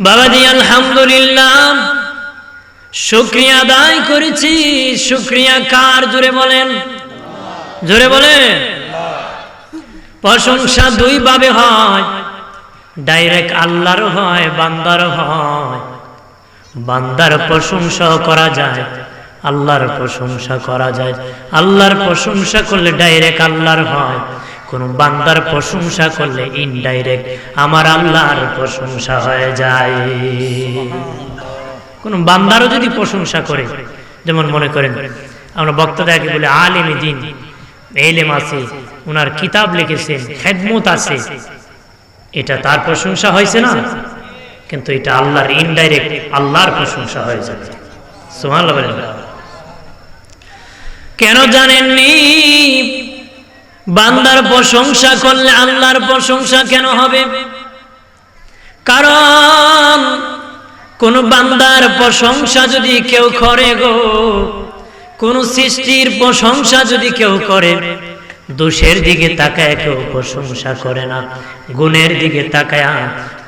বাবাজি, আলহামদুলিল্লাহ। শুক্রিয়া আদায় করেছি। শুক্রিয়া কার? জোরে বলেন। জোরে বলেন। প্রশংসা দুই ভাবে হয়। ডাইরেক্ট আল্লাহর হয়, বান্দার হয়। বান্দার প্রশংসা করা যায়, আল্লাহর প্রশংসা করা যায়। আল্লাহর প্রশংসা করলে ডাইরেক্ট আল্লাহর হয়। কোন বান্দার প্রশংসা করলে ইনডাইরেক্ট আমার আল্লাহর প্রশংসা হয়ে যায়। কোন বান্দারও যদি প্রশংসা করে, যেমন মনে করেন, আমরা বক্তাদাকে বলে, আলেমে দিন, এলেম আছে ওনার কিতাব লিখেছেন, খেদমত আছে। এটা তার প্রশংসা হয়েছে না? কিন্তু এটা আল্লাহর ইনডাইরেক্ট আল্লাহর প্রশংসা হয়ে যাবে। বলেন। কেন জানেননি? বান্দার প্রশংসা করলে আল্লাহর প্রশংসা কেন হবে? কারণ কোন বান্দার প্রশংসা যদি কেউ করে গো, কোন সৃষ্টির প্রশংসা যদি কেউ করে, দোষের দিকে তাকায় কেউ প্রশংসা করে না, গুণের দিকে তাকায়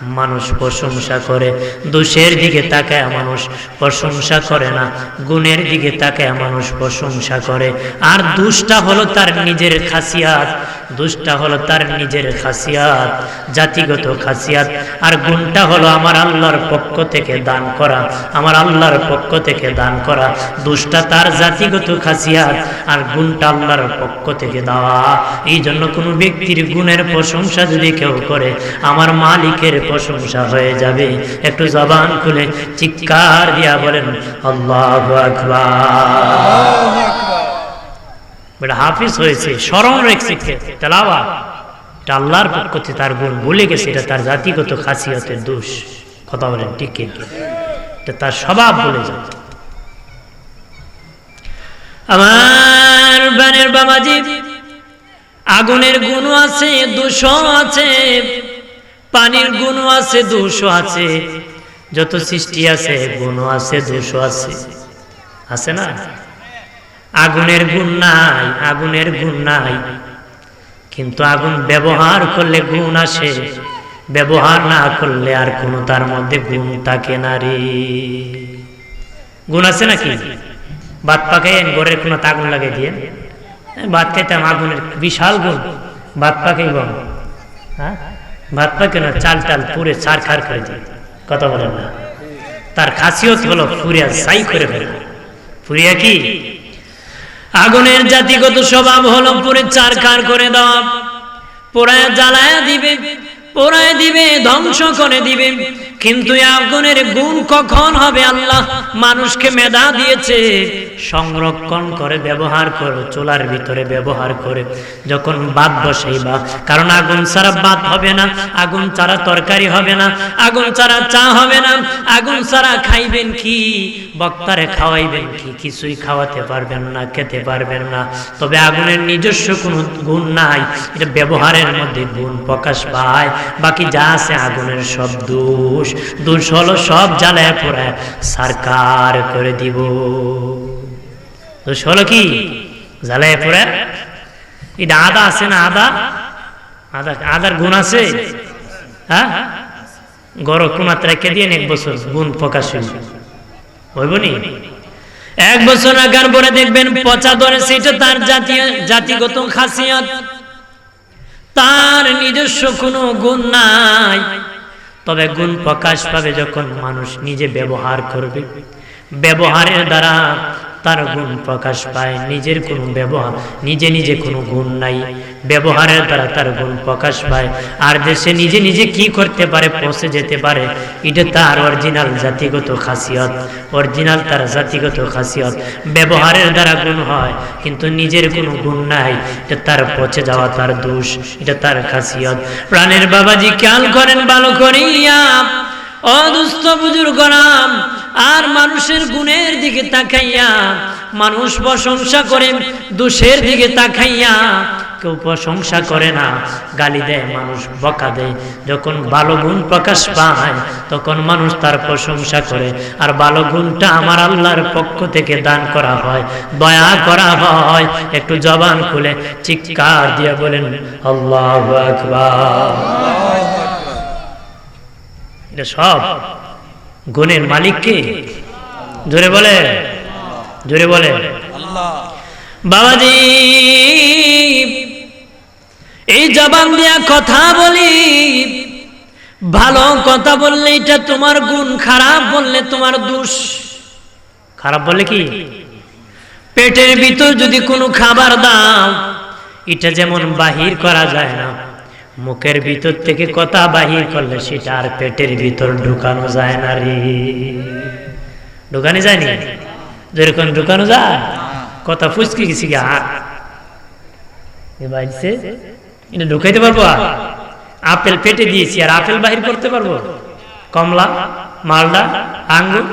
মানুষ প্রশংসা করে। দোষের দিকে তাকায় মানুষ প্রশংসা করে না। গুণের দিকে তাকায় মানুষ প্রশংসা করে। আর দুষ্টা হলো তার নিজের খাসিয়াত। দুষ্টা হলো তার নিজের খাসিয়াত, জাতিগত খাসিয়াত। আর গুণটা হলো আমার আল্লাহর পক্ষ থেকে দান করা, আমার আল্লাহর পক্ষ থেকে দান করা। দুষ্টা তার জাতিগত খাসিয়াত আর গুণটা আল্লাহর পক্ষ থেকে দেওয়া। এই জন্য কোনো ব্যক্তির গুণের প্রশংসা যদি কেউ করে, আমার মালিকের প্রশংসা হয়ে যাবে। একটু জবান খুলে চিৎকার দিয়া বলেন, আল্লাহ বেটা হাফিজ হয়েছে, স্মরণ রেখেছে তেলাওয়া এটা আল্লাহর পক্ষ তার গুণ বলে গেছে, এটা তার জাতিগত খাসিয়তের দোষ। কথা বলেন, ঠিক এটা তার স্বভাব ভুলে যায়। আমার বানের বাবাজি, আগুনের গুণ আছে দুশো আছে। পানির গুণ আছে দুশো আছে। যত সৃষ্টি আছে গুণ আছে দুশো আছে। আছে না? আগুনের গুণ নাই, আগুনের গুণ নাই। কিন্তু আগুন ব্যবহার করলে গুণ আসে, ব্যবহার না করলে আর কোনো তার মধ্যে গুণ থাকে না রে। গুণ আছে নাকি? ভাত পাকাইয়েন, ঘরের কোনো আগুন লাগিয়ে দিয়ে। ভাত খাইতাম আগুনের বিশাল গুণ। ভাত পাকাইব। হ্যাঁ? ভাত পাকে না চাল টাল পুরে চার খার করে দিয়ে কথা বলেন না। তার খাসিয়ত হলো ফুরিয়া সাই করে ফেলে। ফুরিয়া কি? আগুনের জাতিগত স্বভাব হলো পুরে চার খার করে দেওয়া। পোড়ায় জ্বালায় দিবে, পোড়ায় দিবে, ধ্বংস করে দিবে। কিন্তু আগুনের গুণ কখন হবে আল্লাহ? মানুষকে মেধা দিয়েছে। সংরক্ষণ করে, ব্যবহার করে, চোলার ভিতরে ব্যবহার করে। যখন বাদ বসাইবা কারণ আগুন ছাড়া বাদ হবে না, আগুন ছাড়া তরকারি হবে না, আগুন ছাড়া চা হবে না, আগুন ছাড়া খাইবেন কি? বক্তারে খাওয়াইবেন কি? কিছুই খাওয়াতে পারবেন না, খেতে পারবেন না। তবে আগুনের নিজস্ব কোনো গুণ নাই, এটা ব্যবহারের মধ্যে গুণ প্রকাশ পায়। বাকি যা আছে আগুনের সব দোষ। দোষ হলো সব জ্বালায় করে দিব। হলো কি? জ্বালায় এটা আদা আছে না আদা? আদা আদার গুণ আছে? হ্যাঁ? কোনাত রেখে এক বছর গুণ প্রকাশ এক বছর আগার দেখবেন পচা ধরে সেটা তার জাতীয় জাতিগত খাসিয়ত। তার নিজস্ব কোনো গুণ নাই। তবে গুণ প্রকাশ পাবে যখন মানুষ নিজে ব্যবহার করবে। ব্যবহারের দ্বারা তার গুণ প্রকাশ পায়, নিজের কোনো ব্যবহার, নিজে নিজে কোনো গুণ নাই। ব্যবহারের দ্বারা তার গুণ প্রকাশ পায়। আর দেশে নিজে নিজে কি করতে পারে, পৌঁছে যেতে পারে, এটা তার অরিজিনাল জাতিগত খাসিয়ত। অরিজিনাল তার জাতিগত খাসিয়ত। ব্যবহারের দ্বারা গুণ হয়, কিন্তু নিজের কোনো গুণ নাই। এটা তার পচে যাওয়া তার দোষ, এটা তার খাসিয়ত। প্রাণের বাবাজি খেয়াল করেন ভালো করিয়া অদুস্থ বুজুর্গ নাম আর মানুষের গুণের দিকে তাকাইয়া, মানুষ প্রশংসা করে, দোষের দিকে তাকাইয়া, কেউ প্রশংসা করে না। গালি দেয়, মানুষ বকা দেয়। যখন ভালো গুণ প্রকাশ পায়, তখন মানুষ তার প্রশংসা করে। আর ভালো গুণটা আমার আল্লাহর পক্ষ থেকে দান করা হয়, দয়া করা হয়। একটু জবান খুলে, চিৎকার দিয়ে বলেন, আল্লাহ আকবার। এটা সব গুণের মালিক কে? জোরে বলে জোরে বলে। বাবাজি, এই জবান দিয়া কথা বলি। ভালো কথা বললে এটা তোমার গুণ, খারাপ বললে তোমার দোষ। খারাপ বললে কি? পেটের ভিতর যদি কোনো খাবার দাও, এটা যেমন বাহির করা যায় না। মুখের ভিতর থেকে কথা বাহির করলে সেটা আর পেটের ভিতর ঢুকানো যায় না রে। ঢুকানো যায়নি? যেরকম ঢুকানো যায়, কথা ফুসকে গেছি এটা ঢুকাইতে পারব আপেল পেটে দিয়েছি আর আপেল বাহির করতে পারব? কমলা, মালদা, আঙ্গুর,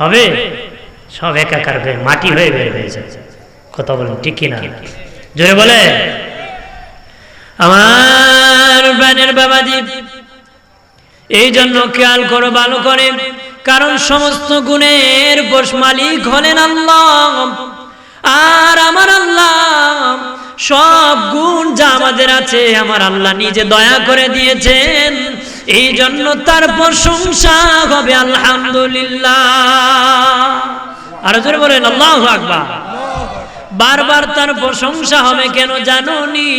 হবে? সব একাকার হয়ে, মাটি হয়ে বের হয়ে যায়। কথা বলেন, ঠিক কিনা? জোরে বলে আমার বানের বাবাজি, এই জন্য খেয়াল করো, ভালো করে। কারণ সমস্ত গুণের বস মালিক হলেন আল্লাহ। আর আমার আল্লাহ, সব গুণ যা আমাদের আছে, আমার আল্লাহ নিজে দয়া করে দিয়েছেন। এই জন্য তার প্রশংসা হবে, আলহামদুলিল্লাহ। আর জোরে বলেন, আল্লাহ আকবার। বারবার তার প্রশংসা হবে কেন জানুনি?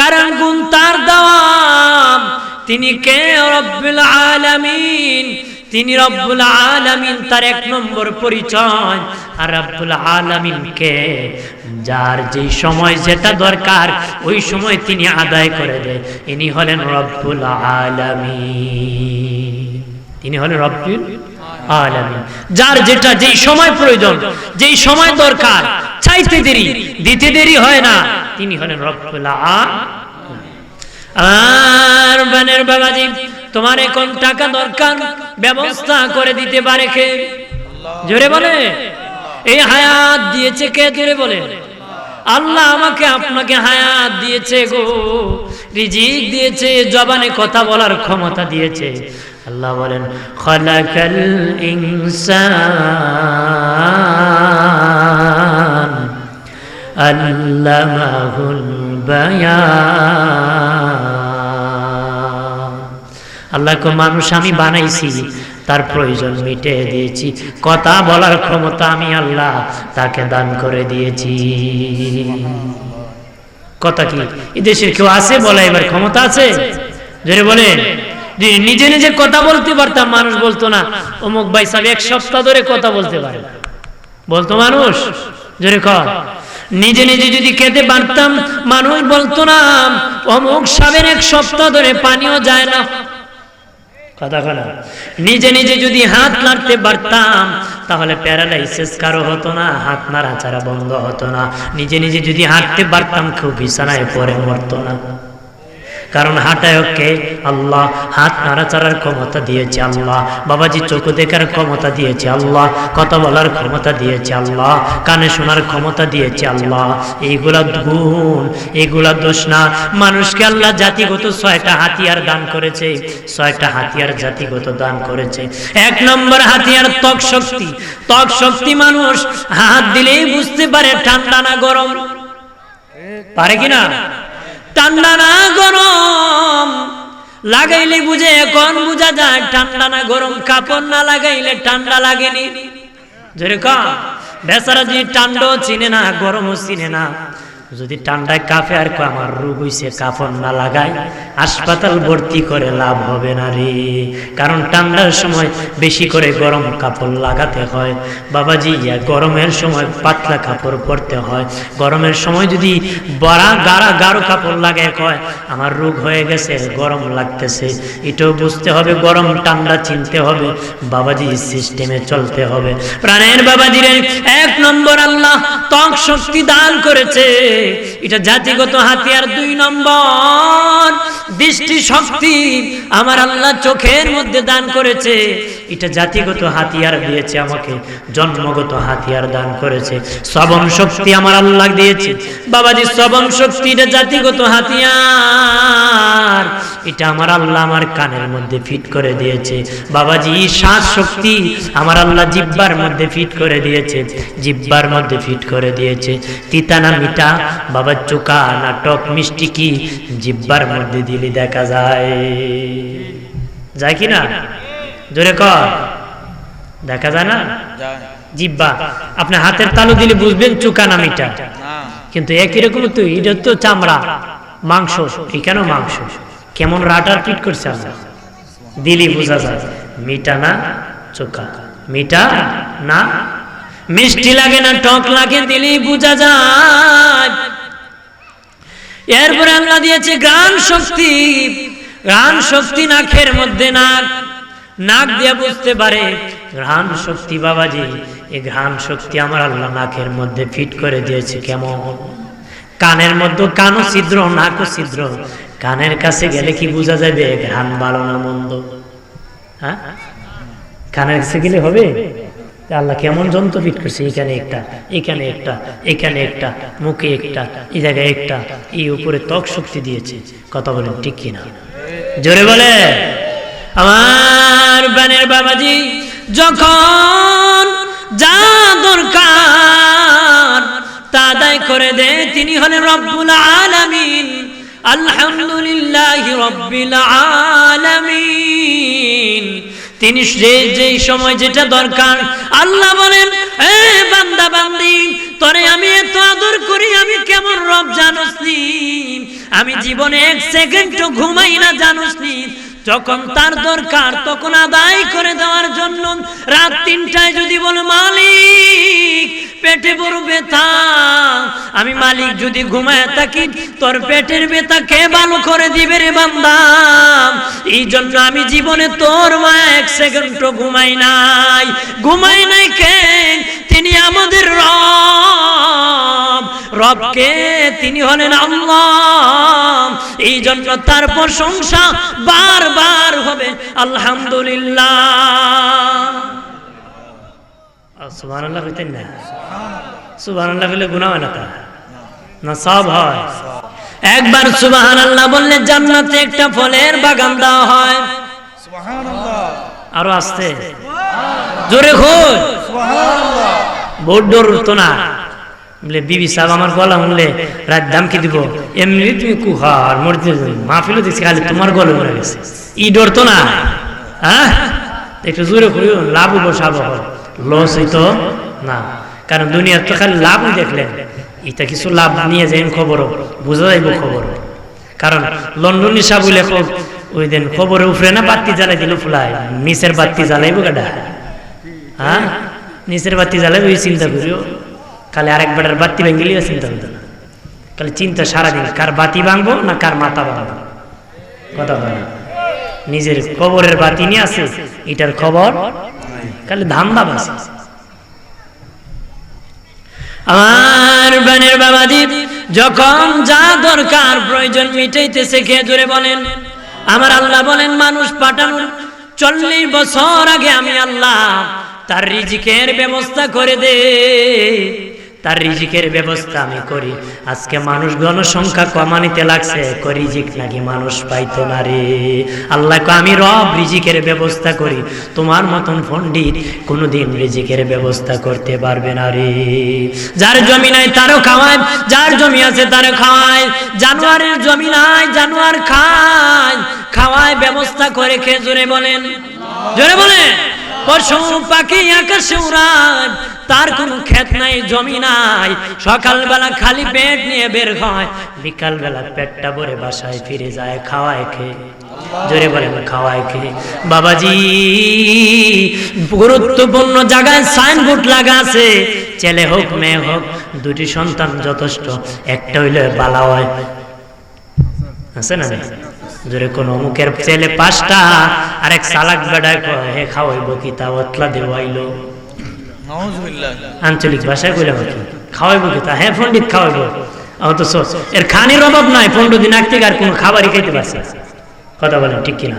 কারণ গুণ তার দাম। তিনি কে? রব্বুল আলামিন। তিনি রব্বুল আলামিন তার এক নম্বর পরিচয়। আর রব্বুল আলামিন কে? যার যে সময় যেটা দরকার, ওই সময় তিনি আদায় করে দেয়। ইনি হলেন রব্বুল আলামিন। তিনি হলেন রব্বুল আলামিন। যার যেটা যেই সময় প্রয়োজন, যেই সময় দরকার চাইতে দেরি, দিতে দেরি হয় না। তিনি হলেন আর বানের বাবাজি, তোমার এখন টাকা দরকার, ব্যবস্থা করে দিতে পারে কে? জোরে বলে। এই হায়াত দিয়েছে কে? জোরে বলে। আল্লাহ আমাকে, আপনাকে হায়াত দিয়েছে গো। রিজিক দিয়েছে, জবানে কথা বলার ক্ষমতা দিয়েছে। আল্লাহ বলেন, খলাকাল ইনসান। আল্লামাহুল বায়ান। আল্লাহকে মানুষ আমি বানাইছি, তার প্রয়োজন মিটে দিয়েছি। কথা বলার ক্ষমতা আমি আল্লাহ তাকে দান করে দিয়েছি। কথা কি? দেশের কেউ আছে বলে এবার ক্ষমতা আছে? জোরে বলে নিজে নিজে কথা বলতে পারতাম, মানুষ বলতো না, অমুক ভাই সাহেব এক সপ্তাহ ধরে কথা বলতে পারে বলতো মানুষ? জোরে কর নিজে নিজে যদি খেতে পারতাম, মানুষ বলতো না, অমুক সাবের এক সপ্তাহ ধরে পানিও যায় না। কথা নিজে নিজে যদি হাত নাড়তে পারতাম, তাহলে প্যারালাইসিস কারও হতো না, হাত নাড়া ছাড়া বন্ধ হতো না। নিজে নিজে যদি হাঁটতে পারতাম খুব বিছানায় পরে মরতো না। কারণ হাঁটায়কে আল্লাহ, হাত নাড়াচাড়ার ক্ষমতা দিয়েছে আল্লাহ, বাবাজি চোখ দেখার ক্ষমতা দিয়েছে আল্লাহ, কথা বলার ক্ষমতা দিয়েছে আল্লাহ, কানে শোনার ক্ষমতা দিয়েছে আল্লাহ। এইগুলা গুণ এইগুলা দোষ না। মানুষকে আল্লাহ জাতিগত ছয়টা হাতিয়ার দান করেছে, ছয়টা হাতিয়ার জাতিগত দান করেছে। এক নম্বর হাতিয়ার ত্বক শক্তি। ত্বক শক্তি মানুষ হাত দিলেই বুঝতে পারে ঠান্ডা না গরম। পারে কিনা ঠান্ডা না গরম। লাগাইলে বুঝে, এখন বুঝা যায় ঠান্ডা না গরম। কাপড় না লাগাইলে ঠান্ডা লাগেনি। যেরকম বেচারা যদি ঠান্ডাও চিনে না, গরমও চিনে না। যদি ঠান্ডায় কাফে আর আমার রোগ হইছে কাপড় না লাগাই হাসপাতাল ভর্তি করে লাভ হবে না রে। কারণ ঠান্ডার সময় বেশি করে গরম কাপড় লাগাতে হয়। বাবাজি গরমের সময় পাতলা কাপড় পরতে হয়। গরমের সময় যদি বড়া গাড়া গাঢ় কাপড় লাগায় কয়, আমার রোগ হয়ে গেছে, গরম লাগতেছে। এটাও বুঝতে হবে, গরম ঠান্ডা চিনতে হবে। বাবাজি সিস্টেমে চলতে হবে। প্রাণের বাবাজিরে এক নম্বর আল্লাহ ত্বক শক্তি দান করেছে। এটা জাতিগত হাতিয়ার দুই নম্বর। দৃষ্টি শক্তি আমার আল্লাহ চোখের মধ্যে দান করেছে। এটা জাতিগত হাতিয়ার দিয়েছে আমাকে, জন্মগত হাতিয়ার দান করেছে। শ্রবণ শক্তি আমার আল্লাহ দিয়েছে। বাবাজি, শ্রবণ শক্তি এটা জাতিগত হাতিয়ার। এটা আমার আল্লাহ আমার কানের মধ্যে ফিট করে দিয়েছে। বাবাজি শ্বাস শক্তি আমার আল্লাহ জিব্বার মধ্যে ফিট করে দিয়েছে জিব্বার মধ্যে ফিট করে দিয়েছে। তিতা না মিঠা বাবা চোকা না টক মিষ্টি কি জিব্বার মধ্যে দিলে দেখা যায়। যায় কি না? জোরে কর। দেখা যায় না? জিব্বা। আপনি হাতের তালু দিলে বুঝবেন চুকা না। মিটা কিন্তু একই রকম তুই এটা তো চামড়া। মাংস এখানেও মাংস। কেমন রাটার পিট করছে আল্লাহ? দিলি বোঝা যায়। মিটা না চোখা? মিটা না? মিষ্টি লাগে না, টক লাগে, দিলি বোঝা যায়। এরপরে আল্লাহ দিয়েছে গান শক্তি। গান শক্তি নাকের মধ্যে নাক। নাক দিয়ে বুঝতে পারে ঘ্রাণ শক্তি বাবাজি এই ঘ্রাণ শক্তি আমার আল্লাহ নাকের মধ্যে ফিট করে দিয়েছে কেমন? কানের মধ্যে কানও ছিদ্র, নাকও ছিদ্র। কানের কাছে গেলে কি বোঝা যাবে? ঘ্রাণ ভালো না মন্দ? হ্যাঁ? কানের কাছে গেলে হবে? আল্লাহ কেমন যন্ত্র ফিট করছে? এখানে একটা এখানে একটা এখানে একটা, মুখে একটা, এই জায়গায় একটা, এই উপরে ত্বক শক্তি দিয়েছে। কথা বলেন ঠিক কিনা? জোরে বলে। আমার বানের বাবাজি, যখন যা দরকার তা দায় করে দে তিনি হলেন রব্বুল আলামিন। আলহামদুলিল্লাহ রব্বিল আলামিন। তিনি যে, যেই সময় যেটা দরকার, আল্লাহ বলেন, এ বান্দা বান্দি তরে আমি এত আদর করি, আমি কেমন রব জানোস আমি জীবনে এক সেকেন্ডও ঘুমাই না জানোস যখন তার দরকার, তখন আদায় করে দেওয়ার জন্য রাত তিনটায় যদি বলো, মালিক, পেটে বড় ব্যথা। আমি মালিক যদি ঘুমায় থাকি, তোর পেটের ব্যথা কে ভালো করে দিবে রে বান্দা? এই জন্য আমি জীবনে তোর মায়া এক সেকেন্ড ঘুমাই নাই। ঘুমাই নাই কে তিনি আমাদের রব। রবকে তিনি হলেন আল্লাহ। এই জন্য তার প্রশংসা বারবার হবে। আলহামদুলিল্লাহ। সুবাহ আল্লাহ হইতেন না? সুবাহ আল্লাহ হইলে গুণা হয় না তা? না সব হয়। একবার সুবাহান আল্লাহ বললে জান্নাতে একটা ফলের বাগান দেওয়া হয়। আরও আসতে। জোরে খোঁজ সুবহানাল্লাহ। বহুত ডর উঠতো না। বলে, বিবি সাহেব আমার গলা শুনলে রাত দাম কি দিব। এমনি তুমি কুহার, মরতে মাহফিলও দেখছি, খালি তোমার গলা মরে গেছে। ই ডরতো না? হ্যাঁ? একটু জোরে করিও, লাভ হব লস হইতো না। কারণ দুনিয়ার তো খালি লাভ দেখলেন। এটা কিছু লাভ নিয়ে যাইন খবর বোঝা যাইব খবর। কারণ লন্ডনী সাবু লেখক ওই দিন খবরে উফরে না, বাতি জ্বালাই দিল ফুলায়। নিচের বাতি জ্বালাইব গাডা হ্যাঁ? নিচের বাতি জ্বালাইব ওই চিন্তা করিও। খালি আরেক বেটার বাতি ভেঙে চিন্তা হতো না খালি চিন্তা সারাদিন, কার বাতি ভাঙবো না কার মাথা ভাঙবো? কথা বলে নিজের খবরের বাতি নিয়ে আছে, এটার খবর? খালি ধান্দা বাসে। আমার বানের বাবাজি, যখন যা দরকার প্রয়োজন মিটাইতেছে, খেয়ে জোরে বলেন, আমার আল্লাহ বলেন, মানুষ পাঠানোর চল্লিশ বছর আগে আমি আল্লাহ তার রিজিকের ব্যবস্থা করে দে। তার রিজিকের ব্যবস্থা আমি করি। আজকে মানুষ জনসংখ্যা কমানিতে লাগছে রিজিক নাকি মানুষ পাইতো না রে? আল্লাহ আমি রব রিজিকের ব্যবস্থা করি। তোমার মতন পণ্ডিত কোনোদিন রিজিকের ব্যবস্থা করতে পারবে না রে। যার জমি নাই তারও খাওয়ায়, যার জমি আছে তারও খাওয়ায়। জানোয়ারের জমি নাই, জানোয়ার খায়। খাওয়ায় ব্যবস্থা করে খেয়ে জোরে বলেন। জোরে বলেন। পশু পাখি আকাশে উড়ায়, তার কোনো ক্ষেত নাই, জমি নাই। সকালবেলা খালি পেট নিয়ে বের হয়, বিকালবেলা পেটটা ভরে বাসায় ফিরে যায়, খাওয়ায় খেয়ে। জোরে বলেন, খাওয়ায় খেয়ে। বাবাজি, গুরুত্বপূর্ণ জায়গায় সাইনবোর্ড লাগা আছে। ছেলে হোক, মেয়ে হোক, দুটি সন্তান যথেষ্ট। একটা হইলে বালা হয়। আছে না? জোরে কোন অমুকের ছেলে পাঁচটা আর এক সালাক বেড়ায় হে খাওয়াইব কি তা? অতলা দেওয়াইলো। আঞ্চলিক ভাষায় কইলাম খাওয়াইব কি তা? হ্যাঁ পণ্ডিত খাওয়াইব। অথচ এর খানির অভাব নাই পনেরো দিন আগ থেকে আর কোনো খাবারই খাইতে পারছে কথা বলেন ঠিক কিনা?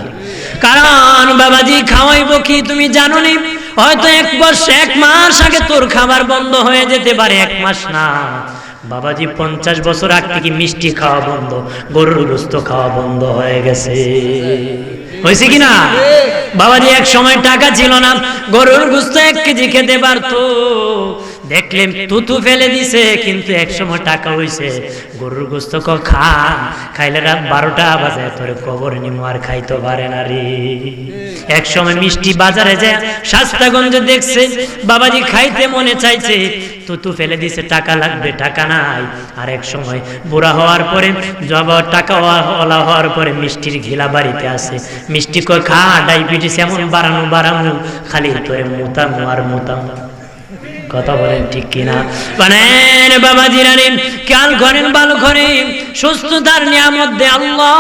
কারণ বাবাজি খাওয়াইব কি তুমি জানো নি হয়তো এক বর্ষ এক মাস আগে তোর খাবার বন্ধ হয়ে যেতে পারে এক মাস না। বাবাজি পঞ্চাশ বছর আগ থেকে মিষ্টি খাওয়া বন্ধ, গরুর গুস্ত খাওয়া বন্ধ হয়ে গেছে। হয়েছে কিনা? বাবাজি এক সময় টাকা ছিল না, গরুর গুস্ত এক কেজি খেতে পারতো। দেখলেন তুতু ফেলে দিছে, কিন্তু একসময় টাকা হইছে। গরুর গোস্ত খা, খাইলে রাত বারোটা বাজে, তোরে কবর নিমো আর খাইতে পারে না রে। এক সময় মিষ্টি বাজারে যায় শাস্তাগঞ্জে দেখছে, বাবাজি খাইতে মনে চাইছে। তুতু ফেলে দিছে, টাকা লাগবে, টাকা নাই। আর এক সময় বুড়া হওয়ার পরে জব টাকা ওলা হওয়ার পরে মিষ্টির ঘিলা বাড়িতে আসে। মিষ্টি কয় খা, ডায়াবেটিস এমন বাড়ানো বাড়ানো খালি তোরে মোতামু আর মোতামু। কথা বলেন ঠিক কিনা? বানেন বাবা জিরানি খেয়াল করেন, ভালো করে। সুস্থতার নিয়ামত দে আল্লাহ,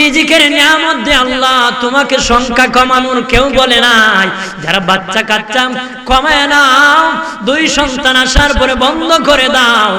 রিজিকের নিয়ামত দে আল্লাহ। তোমাকে সংখ্যা কমানোর কেউ বলে নাই। যারা বাচ্চা কাচ্চা কমায় নাও, দুই সন্তান আসার পরে বন্ধ করে দাও।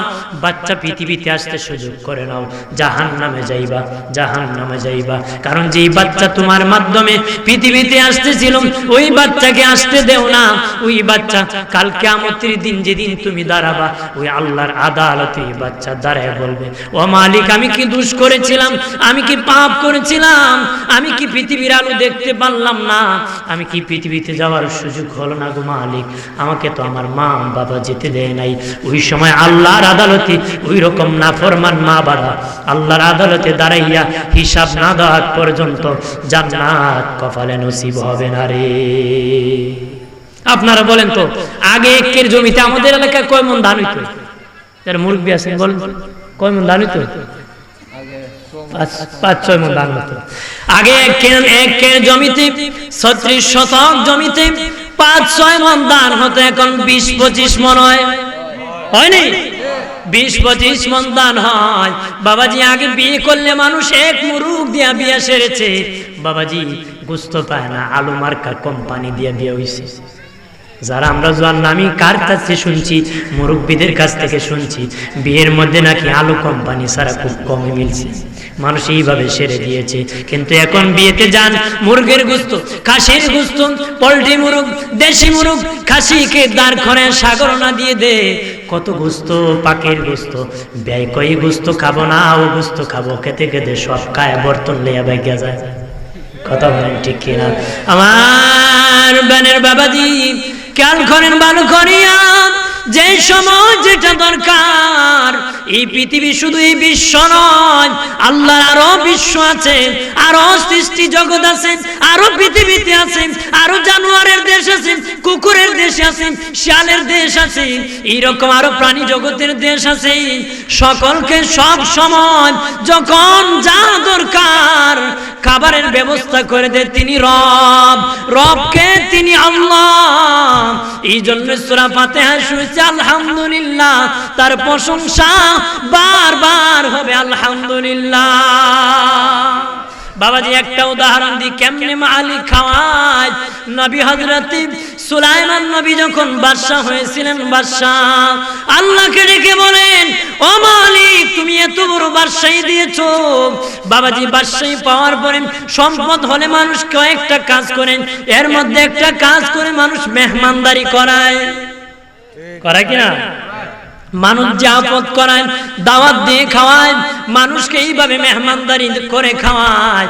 বাচ্চা পৃথিবীতে আসতে সুযোগ করে নাও। জাহান নামে যাইবা জাহান নামে যাইবা। কারণ যেই বাচ্চা তোমার মাধ্যমে পৃথিবীতে আসতেছিল, ওই বাচ্চাকে আসতে দেও না। ওই বাচ্চা কালকে আমতির দিন যেদিন তুমি দাঁড়াবা, ওই আল্লাহর আদালতে বাচ্চা দাঁড়ায় বলবে, ও মালিক, আমি কি দুষ করেছিলাম? আমি কি পাপ করেছিলাম? আমি কি পৃথিবীর আলো দেখতে পারলাম না? আমি কি পৃথিবীতে যাওয়ার সুযোগ হলো না গো মালিক? আমাকে তো আমার মা, বাবা যেতে দেয় নাই। ওই সময় আল্লাহর আদালতে ওই রকম না ফরমান মা বাবা আল্লাহর আদালতে দাঁড়াইয়া হিসাব না দেওয়া পর্যন্ত জান্নাত কপালে নসিব হবে না রে। আপনারা বলেন তো, আগে একের জমিতে আমাদের এলাকায় কয় মন ধান হইতো? যারা মুরব্বী আছেন বলেন। কয় মন ধান হইতো? পাঁচ ছয় হতো। আগে জমিতে শতক জমিতে পাঁচ, ছয় মন এখন বিশ, পঁচিশ মন হয়। হয়নি বিশ, পঁচিশ হয়। বাবাজি আগে বিয়ে করলে মানুষ এক মুরুখ দিয়া বিয়ে সেরেছে। বাবাজি গুস্ত পায় না, আলু মার্কা কোম্পানি দিয়ে বিয়ে হয়েছে যারা আমরা জোয়ান আমি কার কাছে শুনছি? মুরব্বীদের কাছ থেকে শুনছি। বিয়ের মধ্যে নাকি আলু কোম্পানি ছাড়া খুব কমই মিলছে। মানুষ এইভাবে সেরে দিয়েছে। কিন্তু এখন বিয়েতে যান, মুরগের গুস্ত, খাসির গুস্ত, পোল্ট্রি মুরগ, দেশি মুরগ, খাসিকে দাঁড় করে সাগর না দিয়ে দে। কত গুস্ত, পাকের গুস্ত। ব্যয় কই গুস্ত খাব না, ও গুস্ত খাব। খেতে খেতে সব কায় বর্তন লেয়া ব্যাগা যায়। কথা বলেন ঠিক কিনা? আমার বানের বাবাজি খেয়াল করেন ভালো করিয়া? যে সময় যেটা দরকার, এই পৃথিবী শুধু এই বিশ্ব নয়, আল্লাহর আরও বিশ্ব আছে, আরও সৃষ্টি জগৎ আছে, আরও পৃথিবীতে আছে, আরও জানোয়ারের দেশ আছে, কুকুরের দেশ আছে, শিয়ালের দেশ আছে, এইরকম আরও প্রাণী জগতের দেশ আছে। সকলকে সব সময় যখন যা দরকার খাবারের ব্যবস্থা করে দেয় তিনি রব। রবকে তিনি আল্লাহ। এই জন্য সুরা আলহামদুলিল্লাহ। তার প্রশংসা বারবার হবে, আলহামদুলিল্লাহ। বাবাজি, একটা উদাহরণ দিই, কেমনে মালি খাওয়ায়? নবী হজরত সুলাইমান নবী যখন বাদশাহ হয়েছিলেন, বাদশাহ আল্লাহকে ডেকে বলেন, ও মালিক, তুমি এত বড় বাদশাহী দিয়েছ। বাবাজি, বাদশাহী পাওয়ার পরে সম্পদ হলে মানুষ কয়েকটা কাজ করেন, এর মধ্যে একটা কাজ করে মানুষ মেহমানদারি করায়। করায় কিনা মানুষ যে আপদ করায়, দাওয়াত দিয়ে খাওয়ায়, মানুষকে এইভাবে মেহমানদারি করে খাওয়ায়।